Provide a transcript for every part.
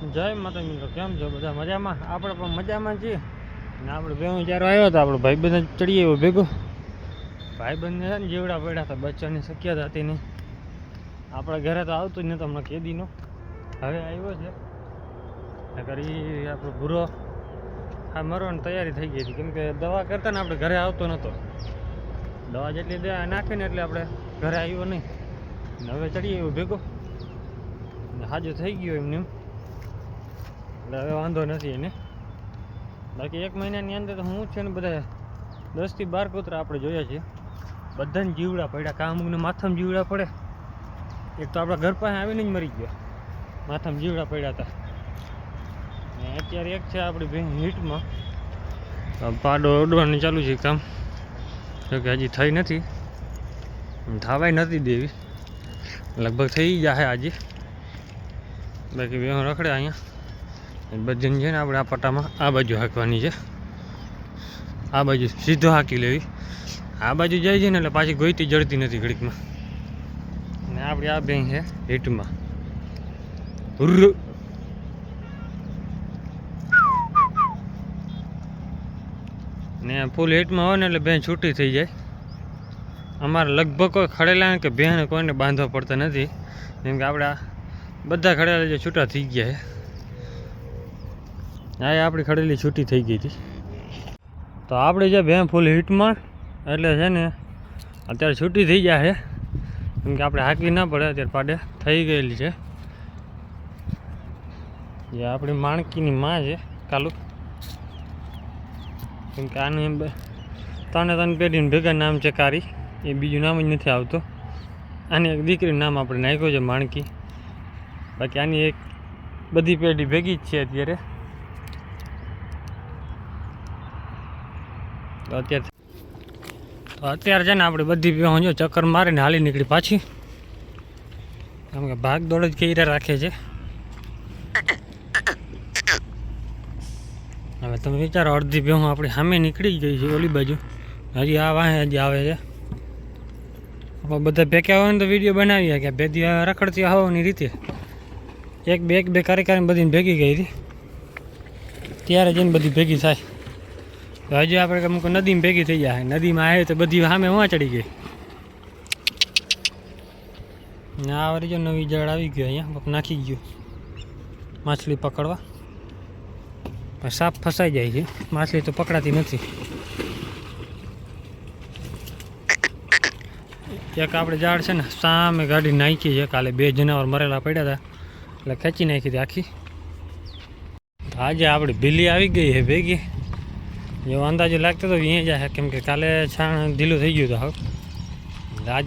જય માતા મિત્રો, કેમ છો? બધા મજામાં? આપણે પણ મજામાં છીએ. ને આપણે બે જ્યારે આવ્યો હતો આપણો ભાઈબંધ ચડી આવ્યો ભેગો. ભાઈબંધને છે ને જીવડા પડ્યા હતા, બચ્ચાની શક્યતા હતી નહીં. આપણા ઘરે તો આવતું જ નહીં હમણાં કેદીનો. હવે આવ્યો છે. નકર ઈ આપણો ભૂરો આ મરવાની તૈયારી થઈ ગઈ હતી. કેમ કે દવા કરતા ને આપણે ઘરે આવતો નહોતો. દવા જેટલી દવા નાખીને એટલે આપણે ઘરે આવ્યો નહીં. હવે ચડી આવ્યો ભેગો. હાજો થઈ ગયો એમને એમ. એટલે હવે વાંધો નથી એને. બાકી એક મહિનાની અંદર તો હું છે ને બધા દસથી બાર કૂતરા આપણે જોયા છે. બધાને જીવડા પડ્યા. કાં અમુકને માથામાં જીવડા પડે. એક તો આપણા ઘર પાસે આવીને જ મરી ગયા. માથામાં જીવડા પડ્યા હતા. ને અત્યારે એક છે આપણી બેન હીટમાં. પાડો ઉડવાનું ચાલુ છે કામ. જો કે હજી થઈ નથી. થાવાય નથી દેવી. લગભગ થઈ જશે આજે. બાકી બે રખડે અહીંયા. બધાને છે ને આપણે આ પટ્ટામાં આ બાજુ હાંકવાની છે. આ બાજુ સીધો હાંકી લેવી. આ બાજુ જાય છે ને એટલે પાછી ગોઈતી જડતી નથી ઘડીકમાં. ને આપણી આ બેંક છે હીટમાં. ને ફૂલ હીટમાં હોય ને એટલે બેન છૂટી થઈ જાય. અમારે લગભગ કોઈ ખડેલા કે બેન કોઈને બાંધવા પડતા નથી. જેમ કે આપણે બધા ખડેલા જે છૂટા થઈ ગયા છે. એ આપણી ખડેલી છૂટી થઈ ગઈ હતી. તો આપણે જે ભેં ફૂલ હીટમાં એટલે છે ને અત્યારે છૂટી થઈ ગયા છે. કેમ કે આપણે હાંકવી ના પડે, અત્યારે પાડે થઈ ગયેલી છે. જે આપણી માણકીની માં છે, કાલુ. કેમ કે આનું ત્રણે ત્રણ પેઢીને ભેગા નામ છે કારી, એ બીજું નામ જ નથી આવતું. આની એક દીકરીનું નામ આપણે નાખ્યું છે, માણકી. બાકી આની એક બધી પેઢી ભેગી જ છે અત્યારે. તો અત્યારે તો અત્યારે છે ને આપણે બધી ભેહો જો ચક્કર મારીને હાલી નીકળી પાછી. કેમ કે ભાગ દોડ જ કઈ રાખે છે. હવે તમે વિચારો, અડધી ભેહું આપણી સામે નીકળી ગઈ છે ઓલી બાજુ. હજી આ વાહે હજી આવે છે. બધા ભેક્યા હોય ને તો વીડિયો બનાવીએ કે ભેદી રખડતી આવવાની રીતે. એક બે એક બે કાર્યકારી બધી ભેગી ગઈ હતી ત્યારે જઈને બધી ભેગી થાય. તો હજુ આપણે અમુક નદીમાં ભેગી થઈ જાય નદીમાં આવે તો બધી સામે વાં ચડી ગઈ. ને આવરી જો નવી જળ આવી ગયો અહીંયા નાખી ગયું. માછલી પકડવા. પણ સાપ ફસાઈ જાય છે. માછલી તો પકડાતી નથી. એક આપણે ઝાડ છે ને, સામે ગાડી નાખી છે. કાલે બે જનાવર મરેલા પડ્યા હતા. એટલે ખેંચી નાખી હતી આખી. આજે આપણી ભીલી આવી ગઈ છે ભેગી. એવો અંદાજો લાગતો તો અહીંયા જાય કેમ કે કાલે છાણ ઢીલું થઈ ગયું હતું હવે. આજ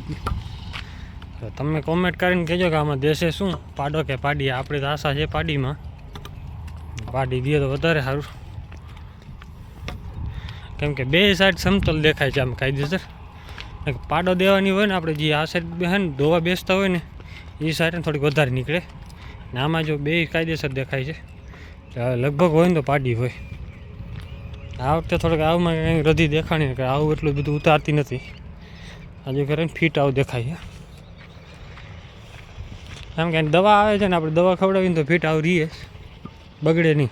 તમે કોમેન્ટ કરીને કહેજો કે આમાં દેશે શું, પાડો કે પાડી આપણી તો આશા છે પાડીમાં. પાડી દે તો વધારે સારું. કેમ કે બે સાઈડ સમતલ દેખાય છે આમ કાયદેસર. પાડો દેવાની હોય ને, આપણે જે આ સાઈડ હે ને, ધોવા બેસતા હોય ને, એ સાઈડ થોડીક વધારે નીકળે. ને આમાં જો બે કાયદેસર દેખાય છે. લગભગ હોય ને તો પાડી હોય. આ વખતે થોડુંક આવમાં કંઈ રધી દેખાણી કે આવું એટલું બધું ઉતારતી નથી. આજે કરે ફીટ આવું દેખાય એમ કે દવા આવે છે ને, આપણે દવા ખવડાવીને તો ફીટ આવું રહીએ બગડે નહીં.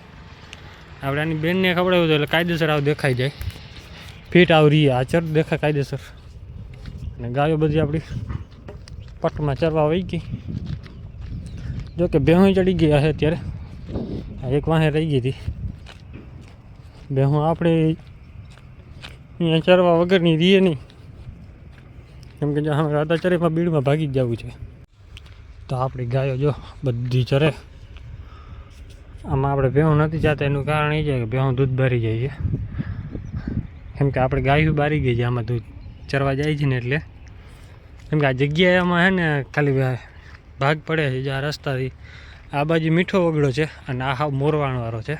આપણે આની બેનને ખવડાવ્યું તો એટલે કાયદેસર આવું દેખાઈ જાય. ફીટ આવું રહીએ આ ચર દેખાય કાયદેસર. અને ગાયો બધી આપણી પટમાં ચરવા વહી ગઈ. જો કે ભેહું ચડી ગયા છે અત્યારે. એક વાહે રહી ગઈ હતી. ભેહું આપણે અહીંયા ચરવા વગરની રહીએ નહીં. કેમ કે જો અમે રાતા ચરેમાં બીડમાં ભાગી જ જવું છે. તો આપણી ગાયો જો બધી ચરે. આમાં આપણે ભેહું નથી જાતા, એનું કારણ એ છે કે ભેહું દૂધ બારી જાય છે. કેમ કે આપણે ગાયું બારી ગઈ છે, આમાં દૂધ ચરવા જાય છે ને એટલે. કેમ કે આ જગ્યાએ આમાં હે ને ખાલી ભાગ પડે છે, જે આ રસ્તાથી આ બાજુ મીઠો વગડો છે અને આ હાવ મોરવાણવાળો છે.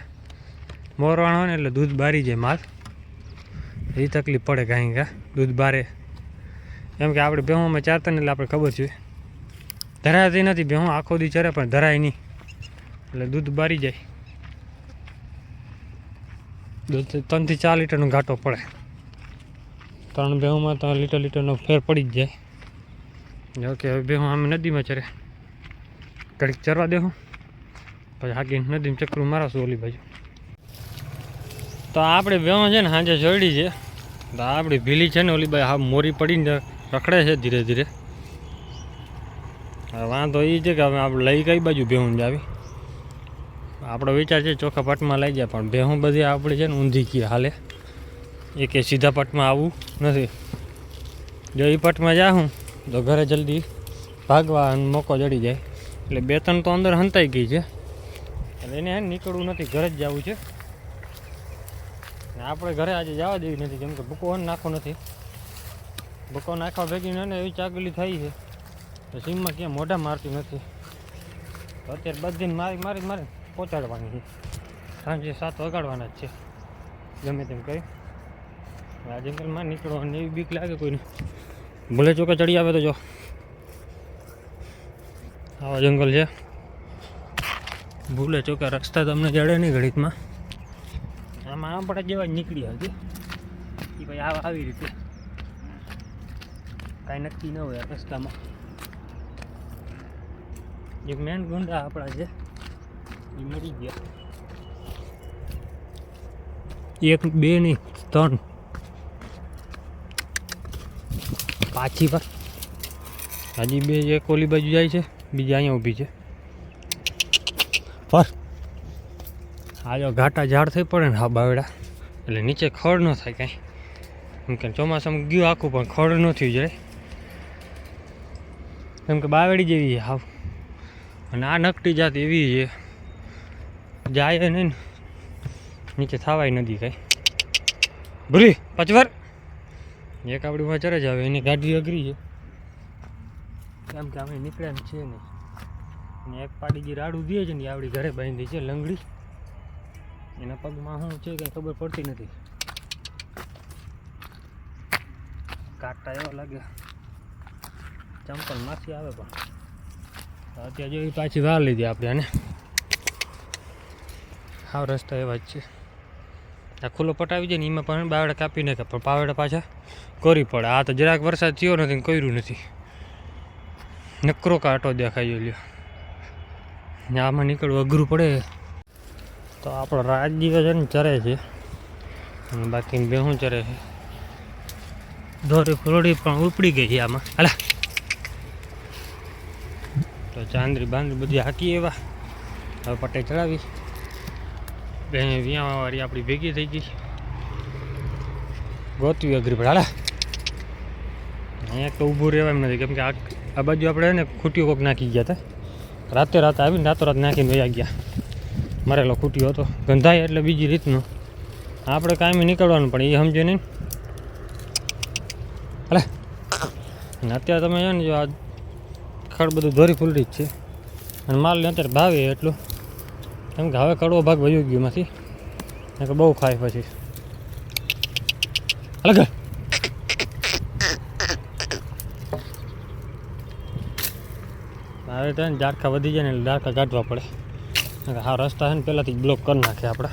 મોરવાણ હોય ને એટલે દૂધ બારી જાય માલ. એ તકલીફ પડે કાંઈ કા, દૂધ બારે. કેમ કે આપણે ભેહુંમાં ચારતા ને એટલે આપણે ખબર છે. ધરાતી નથી ભેહું આખો દી ચરે પણ ધરાય નહીં. એટલે દૂધ બારી જાય. દૂધ ત્રણથી ચાર લીટરનો ઘાટો પડે. ત્રણ ભેહુંમાં ત્રણ લીટર લીટરનો ફેર પડી જ જાય. જો હવે ભેહું આમ નદીમાં ચરે. ઘડીક ચરવા દેવું પછી હાકી નદીમાં ચક્રું મારાશું ઓલી બાજુ. તો આપણે બેવા છે ને સાંજે ચડી છે. તો આપણી ભીલી છે ને ઓલી ભાઈ હા મોરી પડીને રખડે છે ધીરે ધીરે. વાંધો એ છે કે આપણે લઈ કઈ બાજુ ભેહું જ આવી આપણો વિચાર છે ચોખ્ખા પટમાં લઈ જાય, પણ ભેહું બધી આપણી છે ને ઊંધી કી હાલે. એ કે સીધા પટમાં આવવું નથી. જો એ પટમાં જાઉં તો ઘરે જલ્દી ભાગવા અને મોકો જડી જાય. એટલે બે ત્રણ તો અંદર હંતાઈ ગઈ છે. એટલે એને નીકળવું નથી, ઘરે જ જવું છે. આપણે ઘરે આજે જવા દેવી નથી, કેમ કે ભૂકો નાખો નથી. ભૂકો નાખવા ભેગી ને એવી ચાગલી થઈ છે, તો સીમમાં ક્યાં મોઢા મારતી નથી. અત્યારે બધીને મારી મારી મારી પહોંચાડવાની છે. સાંજે સાત વગાડવાના જ છે. ગમે તેમ કરી. આ જંગલમાં નીકળવાની એવી બીક લાગે કોઈને. ભલે ચોકે ચડી આવે તો જો. આવા જંગલ છે. ભૂલે ચોકે રસ્તા તમને જડે નહીં ઘડીકમાં. આમાં આંબળા જેવા નીકળી હતી એ ભાઈ આવા આવી રીતે. કાંઈ નક્કી ન હોય રસ્તામાં. એક મેન ગુંડા આપણા છે. એ મરી ગયા. એક, બે નહીં, ત્રણ. પાછી પર હજી બે, એક ઓલી બાજુ જાય છે, બીજી અહીંયા ઊભી છે. પર આ જો ઘાટા ઝાડ થઈ પડે ને હા બાવડા. એટલે નીચે ખડ ન થાય કાંઈ. એમ કે ચોમાસામાં ગયું આખું, પણ ખડ ન થયું જાય કેમ કે બાવડી જેવી છે હાવ. અને આ નકટી જાત એવી છે. જાય નહીં ને. નીચે થવાય નથી કાંઈ. ભૂલી, પચવાર. એક આપણી માં ચરે જ આવે એની ગાડી અઘરી છે. કેમ કે અમે નીકળ્યા એમ છે નહીં. અને એક પાડી જે રાડું દે છે ને આવડી ઘરે બાંધી છે લંગડી. એના પગમાં શું છે કંઈ ખબર પડતી નથી. કાંટા એવા લાગ્યા. ચંપલ માછી આવે પણ. અત્યારે જોઈ પાછી વાર લીધી આપણે આને. આવ રસ્તા એવા જ છે. આ ખુલ્લો પટાવી જાય ને એમાં પણ બાવડા કાપી નાખે, પણ પાવડા પાછા કરી પડે. આ તો જરાક વરસાદ થયો નથી કર્યું નથી. નકરો કાંટો દેખાય લ્યો. આમાં નીકળવું અઘરું પડે. તો આપણો રાજજીવ છે ને ચરે છે. અને બાકી બેહું ચરે છે. દોરી ફરોડી પણ ઉપડી ગઈ છે આમાં. હાલા. તો ચાંદરી બાંદરી બધી હાકી એવા. હવે પટ્ટે ચડાવી. બે વિયાવાળી આપણી ભેગી થઈ ગઈ. ગોતવી અઘરી પડે હાલા. અહીંયા તો ઊભું રહેવા એમ નથી. કેમ કે આ બાજુ આપણે ને ખૂટીઓ કોક નાખી ગયા હતા. રાતે રાતે આવીને રાતો રાત નાખીને વયા ગયા. મરેલો ખૂટ્યો હતો. ગંધાય એટલે બીજી રીતનું. આપણે કાયમી નીકળવાનું પણ એ સમજે નહીં અલે અને અત્યારે તમે છે ને જો આ ખડ બધું ધોરી ફૂલડી જ છે. અને માલને અત્યારે ભાવે એટલું. કેમ કે હવે કડવો ભાગ વયો ગયો એમાંથી. કે બહુ ખાય પછી. અલગ મારે તો ઝાડખા વધી જાય ને એટલે ઝાડખા કાઢવા પડે. હા, રસ્તા છે ને પહેલાંથી બ્લોક કરી નાખે આપણે.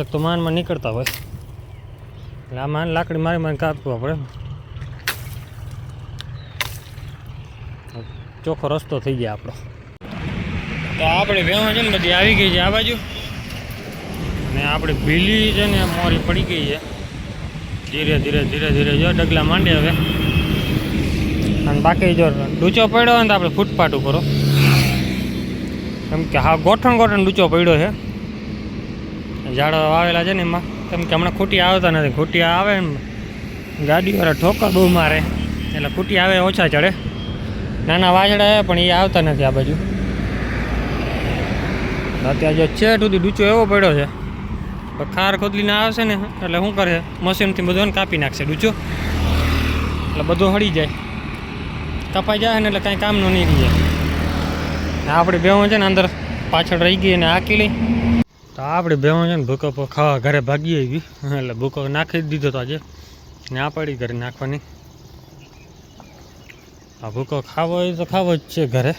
એક તો માનમાં નીકળતા હોય. એટલે આ માન લાકડી મારી મારી કાપવા પડે ચોખ્ખો રસ્તો થઈ જાય આપણો. તો આપણે વેવા છે ને બધી આવી ગઈ છે આ બાજુ. ને આપણે ભીલી છે ને મોરી પડી ગઈ છે. ધીરે ધીરે ધીરે ધીરે જો ડગલા માંડે હવે. અને બાકી જો ડૂચો પડ્યો હોય ને તો આપણે ફૂટપાટ ઉપર કેમ કે હા, ગોઠણ ગોઠણ ડૂચો પડ્યો છે. ઝાડો વાવેલા છે ને એમાં. કેમ કે હમણાં ખૂટી આવતા નથી. ખૂટી આવે ને ગાડીવાળા ઠોકર બહુ મારે. એટલે ખૂટી આવે, ઓછા ચડે. નાના વાજડા છે, પણ એ આવતા નથી આ બાજુ. અત્યારે જો છેટ સુધી ડૂચો એવો પડ્યો છે. ખાર ખોદલીને આવશે ને, એટલે શું કરે મશીનથી બધું કાપી નાખશે ડૂચો. એટલે બધું હળી જાય. કપાઈ જાય ને એટલે કાંઈ કામનું નહીં જાય આપણે બેવું છે ને અંદર પાછળ રહી ગઈ અને આકી લઈ. તો આપણે બેવું છે ને ભૂકો ખાવા ઘરે ભાગી આવી. એટલે ભૂકો નાખી દીધો તો આજે. ને આ પડી ઘરે નાખવાની. આ ભૂકો ખાવો હોય તો ખાવો જ છે ઘરે.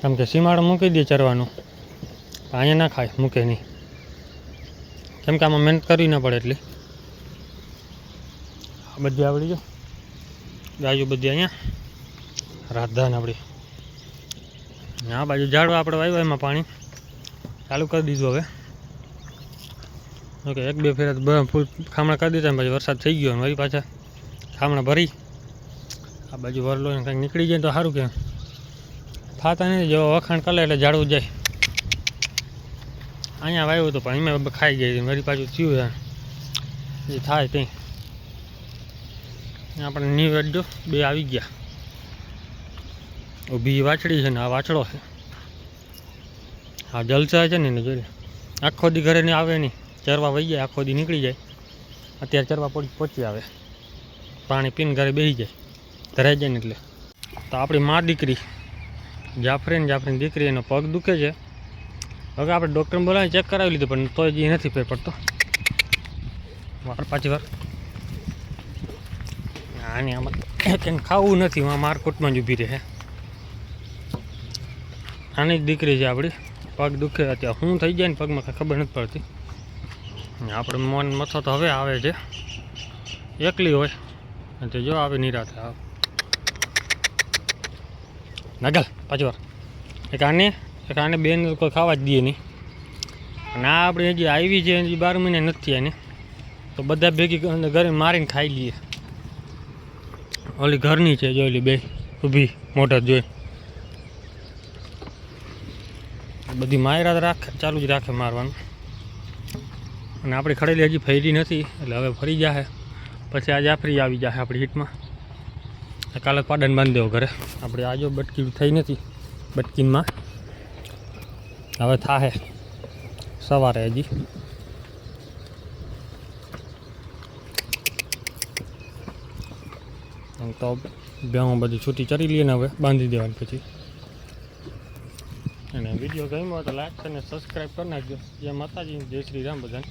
કેમ કે સીમાડો મૂકી દે ચરવાનું. અહીંયા ના ખાય, મૂકે નહીં. કેમ કે આમાં મહેનત કરવી ના પડે એટલી. બધી આવડી જો ગાયો બધી અહીંયા. રાધધાન આપણી. આ બાજુ ઝાડવા આપણે વાવ્યા એમાં પાણી ચાલુ કરી દીધું હવે. ઓકે, એક બે ફેરા ફૂલ ખામણા કરી દીધા પછી વરસાદ થઈ ગયો વળી પાછા ખામણા ભરી. આ બાજુ વરલો ને કંઈક નીકળી જાય તો સારું કે. થતા નહીં જેવો વખાણ કરે એટલે ઝાડવું જાય. અહીંયા વાવ્યું હતું પણ એમાં ખાઈ ગઈ વળી પાછું થયું જે થાય તે આપણે ન્યૂ એડ જો, બે આવી ગયા. ઊભી વાછડી છે ને, આ વાછડો છે. હા જલસા છે ને એને જોઈ આખો દી ઘરે નહીં આવે નહીં. ચરવા વહી જાય, આખો દી નીકળી જાય. અત્યારે ચરવા પડી, પહોંચી આવે. પાણી પીને ઘરે બેસી જાય. ધરાઈ જાય ને એટલે. તો આપણી મા દીકરી, જાફરીન જાફરીની દીકરી એનો પગ દુખે છે. હવે આપણે ડૉક્ટરને બોલાવીને ચેક કરાવી લીધું, પણ તોય એ નથી ફેર પડતો. વાર પાછી વાર. આની આમાં ખાવું નથી આ મારકોટમાં જ ઊભી રહે. જ દીકરી છે આપણી. પગ દુખે અત્યારે. શું થઈ જાય ને પગમાં કાંઈ ખબર નથી પડતી. આપણે મન મથો તો હવે આવે છે. એકલી હોય. તે જો આવે નિરાતે. આવે નગલ, પાછી વાર. એક આને એક આને બેન કોઈ ખાવા જ દે નહીં. અને આ આપણે હજી આવી છે, હજી બાર મહિને નથી એને તો બધા ભેગી ઘરે મારીને ખાઈ લઈએ. ઓલી ઘરની છે જો ઓલી બે. ઊભી મોટર જોઈ. બધી માયરા રાખે, ચાલુ જ રાખે મારવાનું. અને આપણી ખડેલી હજી ફેરી નથી, એટલે હવે ફરી જાહે. પછી આજે જાફરી આવી જાહે આપણી હીટમાં કાલે પાડન બાંધી દેવો ઘરે. આપણે આજો બટકી થઈ નથી, બટકીનમાં. હવે થાહે સવારે હજી. તો બેહું બધી છૂટી ચરી લઈએ ને હવે બાંધી દેવાની પછી. અને વીડિયો ગમ્યો તો લાઈક અને સબસ્ક્રાઈબ કરી નાખજો. જય માતાજી, જય શ્રી રામ બધાને.